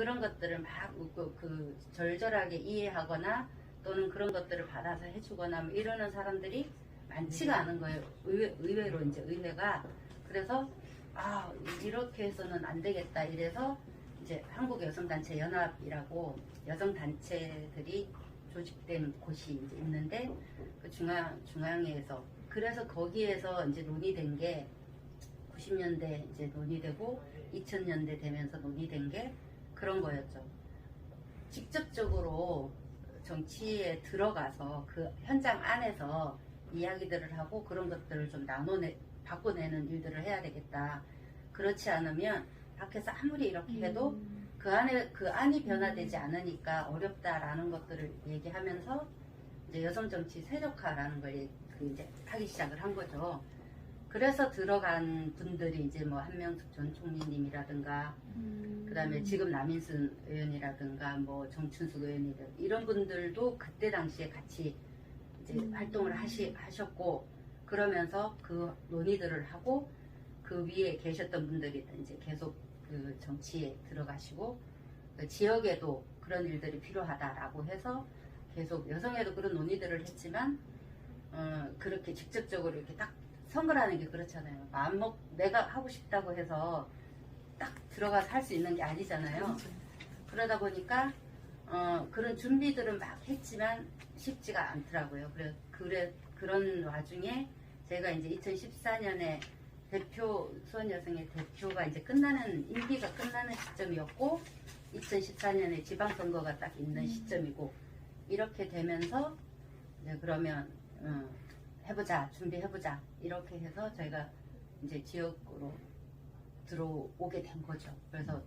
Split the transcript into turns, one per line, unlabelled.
그런 것들을 막 그, 그 절절하게 이해하거나 또는 그런 것들을 받아서 해주거나 뭐 이러는 사람들이 많지가 않은 거예요. 의외, 의외로 이제 의회가 그래서 아 이렇게 해서는 안 되겠다 이래서 이제 한국 여성단체 연합이라고 여성 단체들이 조직된 곳이 이제 있는데 그 중앙 중앙회에서 그래서 거기에서 이제 논의된 게 90년대 이제 논의되고 2000년대 되면서 논의된 게 그런 거였죠. 직접적으로 정치에 들어가서 그 현장 안에서 이야기들을 하고 그런 것들을 좀 나눠내 바꿔내는 일들을 해야 되겠다. 그렇지 않으면 밖에서 아무리 이렇게 해도 그 안에 그 안이 변화되지 않으니까 어렵다라는 것들을 얘기하면서 이제 여성 정치 세력화라는 걸 예- 그 이제 하기 시작을 한 거죠. 그래서 들어간 분들이 이제 뭐 한명숙 전 총리님이라든가 그다음에 지금 남인순 의원이라든가 뭐 정춘숙 의원이라든가 이런 분들도 그때 당시에 같이 이제
음.
활동을 하시 하셨고 그러면서 그 논의들을 하고 그 위에 계셨던 분들이 이제 계속 그 정치에 들어가시고 그 지역에도 그런 일들이 필요하다라고 해서 계속 여성에도 그런 논의들을 했지만 어, 그렇게 직접적으로 이렇게 딱 선거라는 게 그렇잖아요. 마음먹 내가 하고 싶다고 해서 딱 들어가서 할 수 있는 게 아니잖아요. 그러다 보니까 어, 그런 준비들은 막 했지만 쉽지가 않더라고요. 그래, 그래 그런 와중에 제가 이제 2014년에 대표 수원 여성의 대표가 이제 끝나는 임기가 끝나는 시점이었고 2014년에 지방선거가 딱 있는
음.
시점이고 이렇게 되면서 이제 그러면 어, 해보자 준비해보자 이렇게 해서 저희가 이제 지역으로 들어오게 된 거죠. 그래서